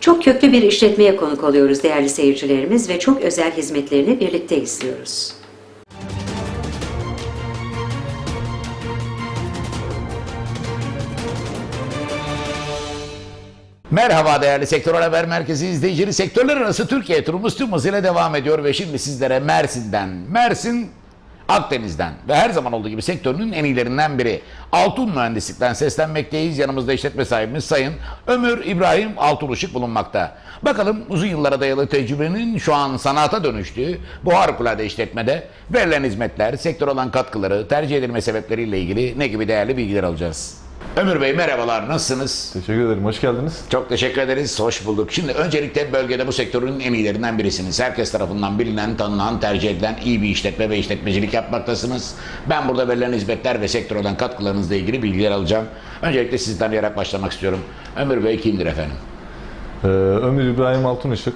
Çok köklü bir işletmeye konuk oluyoruz değerli seyircilerimiz ve çok özel hizmetlerini birlikte izliyoruz. Merhaba değerli Sektör Haber Merkezi izleyicileri. Sektörler arası Türkiye turumuz tüm hızıyla devam ediyor ve şimdi sizlere Mersin'den, Mersin Akdeniz'den ve her zaman olduğu gibi sektörünün en iyilerinden biri Altun Mühendislik'ten seslenmekteyiz. Yanımızda işletme sahibimiz Sayın Ömür İbrahim Altınışık bulunmakta. Bakalım uzun yıllara dayalı tecrübenin şu an sanata dönüştüğü bu harikulade işletmede verilen hizmetler, sektör olan katkıları, tercih edilme sebepleriyle ilgili ne gibi değerli bilgiler alacağız. Ömür Bey merhabalar, nasılsınız? Teşekkür ederim. Hoş geldiniz. Çok teşekkür ederiz. Hoş bulduk. Şimdi öncelikle bölgede bu sektörün en iyilerinden birisiniz. Herkes tarafından bilinen, tanınan, tercih edilen iyi bir işletme ve işletmecilik yapmaktasınız. Ben burada verilen hizmetler ve sektör olan katkılarınızla ilgili bilgiler alacağım. Öncelikle sizi tanıyarak başlamak istiyorum. Ömür Bey kimdir efendim? Ee, Ömür İbrahim Altınışık.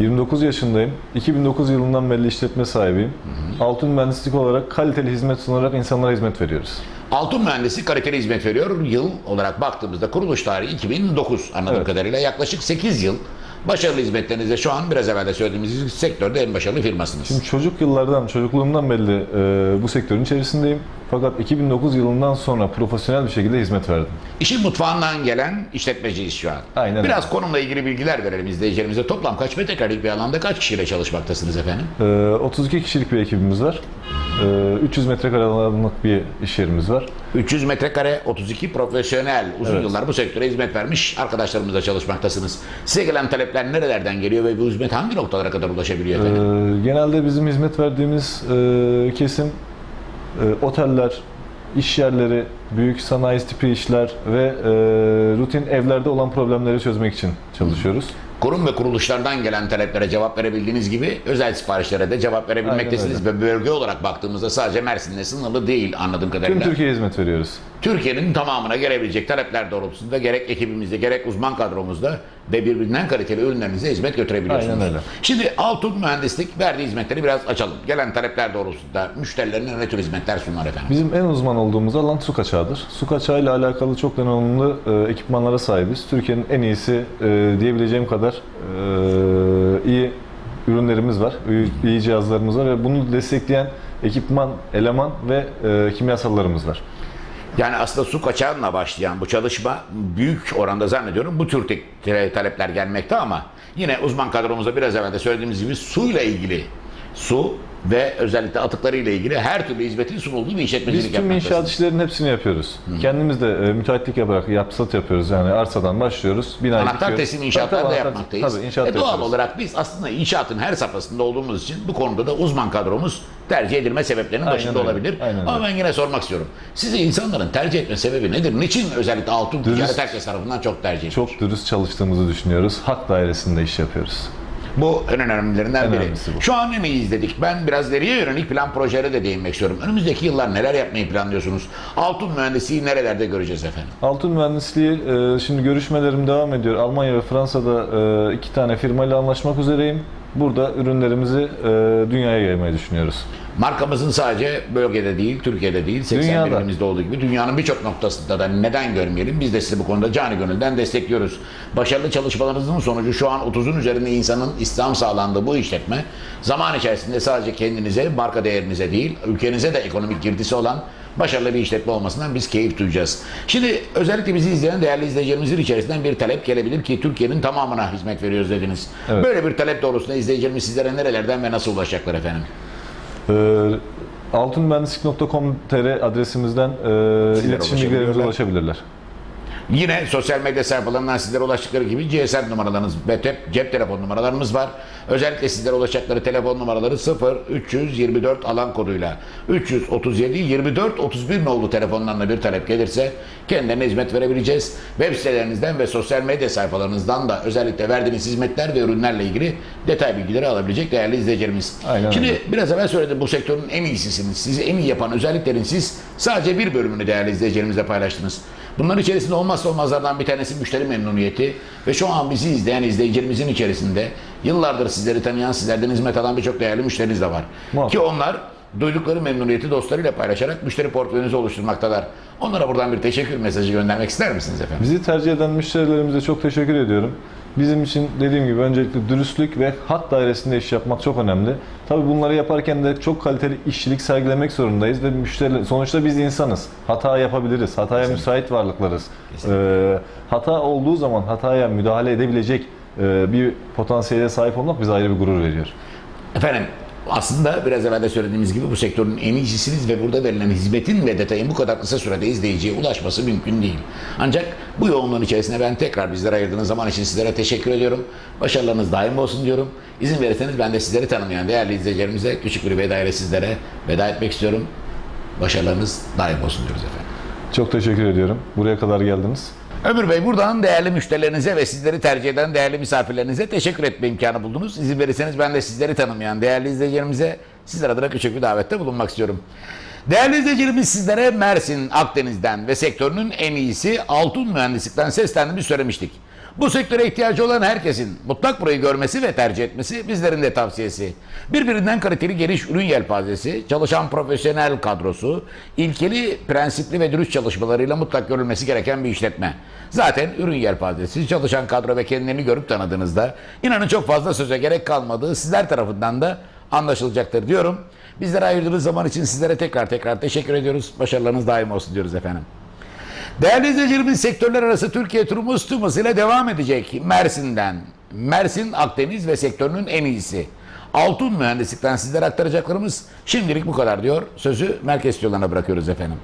29 yaşındayım. 2009 yılından beri işletme sahibiyim. Altın mühendislik olarak kaliteli hizmet sunarak insanlara hizmet veriyoruz. Altın Mühendisi kaliteli hizmet veriyor. Yıl olarak baktığımızda kuruluş tarihi 2009 anladığım Evet. kadarıyla yaklaşık 8 yıl. Başarılı hizmetlerinizde şu an biraz evvel de söylediğimiz sektörde en başarılı firmasınız. Şimdi çocuk yıllardan, çocukluğumdan belli e, bu sektörün içerisindeyim. Fakat 2009 yılından sonra profesyonel bir şekilde hizmet verdim. İşin mutfağından gelen işletmeciyiz şu an. Aynen Biraz öyle. konumla ilgili bilgiler verelim izleyicilerimize. Toplam kaç metrekarelik bir alanda kaç kişiyle çalışmaktasınız efendim? Ee, 32 kişilik bir ekibimiz var. Ee, 300 metrekare alanlık bir iş yerimiz var. 300 metrekare 32 profesyonel uzun Evet. yıllar bu sektöre hizmet vermiş arkadaşlarımızla çalışmaktasınız. Size gelen talepler nerelerden geliyor ve bu hizmet hangi noktalara kadar ulaşabiliyor efendim? Ee, genelde bizim hizmet verdiğimiz e, kesim e, oteller, iş yerleri, büyük sanayi tipi işler ve e, rutin evlerde olan problemleri çözmek için çalışıyoruz. Kurum ve kuruluşlardan gelen taleplere cevap verebildiğiniz gibi özel siparişlere de cevap verebilmektesiniz ve bölge olarak baktığımızda sadece Mersin'le sınırlı değil anladığım Tüm kadarıyla. Türkiye'ye hizmet veriyoruz. Türkiye'nin tamamına gelebilecek talepler doğrultusunda gerek ekibimizde gerek uzman kadromuzda ve birbirinden kaliteli ürünlerinize hizmet götürebiliyorsunuz. Aynen öyle. Şimdi Altun Mühendislik verdiği hizmetleri biraz açalım. Gelen talepler doğrultusunda müşterilerine ne tür hizmetler sunar efendim? Bizim en uzman olduğumuz alan su kaçağıdır. Su kaçağı ile alakalı çok donanımlı e, ekipmanlara sahibiz. Türkiye'nin en iyisi e, diyebileceğim kadar e, iyi ürünlerimiz var, iyi, iyi cihazlarımız var ve bunu destekleyen ekipman, eleman ve e, kimyasallarımız var. Yani aslında su kaçağınla başlayan bu çalışma büyük oranda zannediyorum bu tür talepler gelmekte ama yine uzman kadromuzda biraz evvel de söylediğimiz gibi suyla ilgili su ve özellikle atıklarıyla ilgili her türlü hizmetin sunulduğu bir işletmecilik Biz tüm inşaat işlerinin hepsini yapıyoruz. Kendimiz de e, müteahhitlik yaparak yapsat yapıyoruz. Yani arsadan başlıyoruz. Binayı Anahtar dikiyoruz. teslim inşaatlar da Tabii, yapmaktayız. Tabii inşaat e doğal yapıyoruz. olarak biz aslında inşaatın her safhasında olduğumuz için bu konuda da uzman kadromuz tercih edilme sebeplerinin Aynen başında öyle, olabilir. aynen Ama ben yine sormak istiyorum. Sizi insanların tercih etme sebebi nedir? Niçin özellikle altın Dürüst- ticaret herkes tarafından çok tercih edilir? Çok dürüst çalıştığımızı düşünüyoruz. Hak dairesinde iş yapıyoruz. Bu en önemlilerinden En biri. bu. Şu an ne izledik? Ben biraz ileriye yönelik plan projelere de değinmek istiyorum. Önümüzdeki yıllar neler yapmayı planlıyorsunuz? Altın mühendisliği nerelerde göreceğiz efendim? Altın mühendisliği e, şimdi görüşmelerim devam ediyor. Almanya ve Fransa'da e, iki tane firmayla anlaşmak üzereyim. Burada ürünlerimizi e, dünyaya yaymayı düşünüyoruz. Markamızın sadece bölgede değil, Türkiye'de değil, 80 Dünyada. olduğu gibi dünyanın birçok noktasında da neden görmeyelim? Biz de sizi bu konuda canı gönülden destekliyoruz. Başarılı çalışmalarınızın sonucu şu an 30'un üzerinde insanın istihdam sağlandığı bu işletme zaman içerisinde sadece kendinize, marka değerinize değil, ülkenize de ekonomik girdisi olan başarılı bir işletme olmasından biz keyif duyacağız. Şimdi özellikle bizi izleyen değerli izleyicilerimizin içerisinden bir talep gelebilir ki Türkiye'nin tamamına hizmet veriyoruz dediniz. Evet. Böyle bir talep doğrultusunda izleyicilerimiz sizlere nerelerden ve nasıl ulaşacaklar efendim? E, altınmühendislik.com.tr adresimizden e, iletişim bilgilerimize ulaşabilirler. Yine sosyal medya sayfalarından sizlere ulaştıkları gibi GSM numaralarınız ve cep telefon numaralarımız var. Özellikle sizlere ulaşacakları telefon numaraları 0 324 alan koduyla 337 24 31 nolu telefonlarına bir talep gelirse kendilerine hizmet verebileceğiz. Web sitelerinizden ve sosyal medya sayfalarınızdan da özellikle verdiğiniz hizmetler ve ürünlerle ilgili detay bilgileri alabilecek değerli izleyicilerimiz. Aynen Şimdi öyle. biraz evvel söyledim bu sektörün en iyisisiniz. Sizi en iyi yapan özelliklerin siz sadece bir bölümünü değerli izleyicilerimizle paylaştınız. Bunların içerisinde olmazsa olmazlardan bir tanesi müşteri memnuniyeti ve şu an bizi izleyen izleyicilerimizin içerisinde yıllardır sizleri tanıyan, sizlerden hizmet alan birçok değerli müşteriniz de var. Muhakkak. Ki onlar duydukları memnuniyeti dostlarıyla paylaşarak müşteri portföyünüzü oluşturmaktalar. Onlara buradan bir teşekkür mesajı göndermek ister misiniz efendim? Bizi tercih eden müşterilerimize çok teşekkür ediyorum. Bizim için dediğim gibi öncelikle dürüstlük ve hat dairesinde iş yapmak çok önemli. Tabii bunları yaparken de çok kaliteli işçilik sergilemek zorundayız ve müşteri sonuçta biz insanız. Hata yapabiliriz. Hataya müsait varlıklarız. Ee, hata olduğu zaman hataya müdahale edebilecek e, bir potansiyele sahip olmak bize ayrı bir gurur veriyor. Efendim aslında biraz evvel de söylediğimiz gibi bu sektörün en iyisiniz ve burada verilen hizmetin ve detayın bu kadar kısa sürede izleyiciye ulaşması mümkün değil. Ancak bu yoğunluğun içerisinde ben tekrar bizlere ayırdığınız zaman için sizlere teşekkür ediyorum. Başarılarınız daim olsun diyorum. İzin verirseniz ben de sizleri tanımayan değerli izleyicilerimize küçük bir veda ile sizlere veda etmek istiyorum. Başarılarınız daim olsun diyoruz efendim. Çok teşekkür ediyorum. Buraya kadar geldiniz. Ömür Bey buradan değerli müşterilerinize ve sizleri tercih eden değerli misafirlerinize teşekkür etme imkanı buldunuz. İzin verirseniz ben de sizleri tanımayan değerli izleyicilerimize sizler adına küçük bir davette bulunmak istiyorum. Değerli izleyicilerimiz sizlere Mersin, Akdeniz'den ve sektörünün en iyisi Altun Mühendislik'ten seslendiğimizi söylemiştik. Bu sektöre ihtiyacı olan herkesin mutlak burayı görmesi ve tercih etmesi bizlerin de tavsiyesi. Birbirinden kaliteli geniş ürün yelpazesi, çalışan profesyonel kadrosu, ilkeli, prensipli ve dürüst çalışmalarıyla mutlak görülmesi gereken bir işletme. Zaten ürün yelpazesi, çalışan kadro ve kendilerini görüp tanıdığınızda inanın çok fazla söze gerek kalmadığı sizler tarafından da anlaşılacaktır diyorum. Bizlere ayırdığınız zaman için sizlere tekrar tekrar teşekkür ediyoruz. Başarılarınız daim olsun diyoruz efendim. Değerli izleyicilerimiz sektörler arası Türkiye turumuz tüm hızıyla devam edecek. Mersin'den, Mersin, Akdeniz ve sektörünün en iyisi. Altun Mühendislik'ten sizlere aktaracaklarımız şimdilik bu kadar diyor. Sözü merkez stüdyolarına bırakıyoruz efendim.